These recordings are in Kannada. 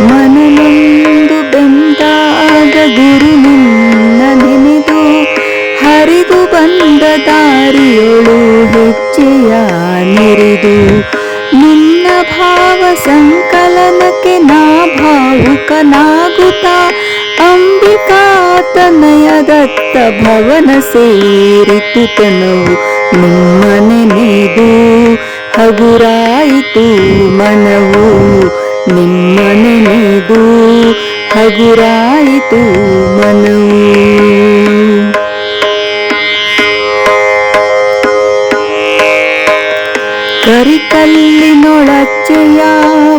ಮನನೊಂದು ಬೆಂದಾಗ ಗುರು ನಿನ್ನ ನೆನೆದು, ಹರಿದು ಬಂದ ದಾರಿಯೊಳು ಹೆಜ್ಜೆಯ ನೆರೆದು. ನಿನ್ನ ಭಾವ ಸಂಕಲನಕ್ಕೆ ನಾ ಭಾವುಕನಾಗುತ್ತಾ, ಅಂಬಿಕಾತನಯದತ್ತ ಭವನ ಸೇರಿತು ತನವು ನಿಮ್ಮ ನೆನೆದು ಹಗುರಾಯಿತು ಮನವು ನಿಮ್ಮ ನೆನೆದು ಹಗುರಾಯಿತು ಮನವು. ಕರಿಕಲ್ಲಿನೊಳಚ್ಚೆಯ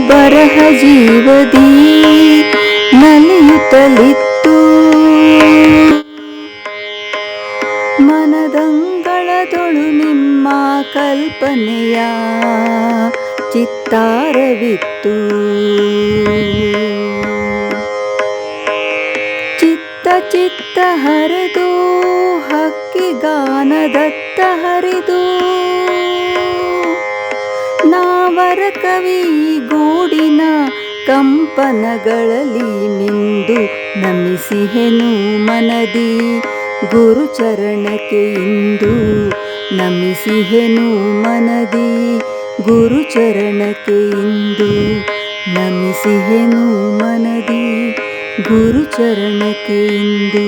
ಬರಹ ಜೀವದಿ ನಲಿಯುತ್ತಲಿತ್ತು. ಮನದಂಗಳದೊಳು ನಿಮ್ಮ ಕಲ್ಪನೆಯ ಚಿತ್ತಾರವಿತ್ತು. ಚಿತ್ತ ಹರಿದು, ಹಕ್ಕಿ ಗಾನದತ್ತ ಹರಿದು. ನಾವರ ಕವಿ ಗೂಡಿನ ಕಂಪನಗಳಲ್ಲಿ ಮಿಂದು ನಮಿಸಿಹೆನು ಮನದಿ. ಗುರುಚರಣಕ್ಕೆ ಇಂದು ನಮಿಸಿಹೆನು ಮನದಿ. ಗುರುಚರಣಕ್ಕೆ ಇಂದು ನಮಿಸಿಹೆನು ಮನದಿ. ಗುರುಚರಣಕ್ಕೆ ಇಂದು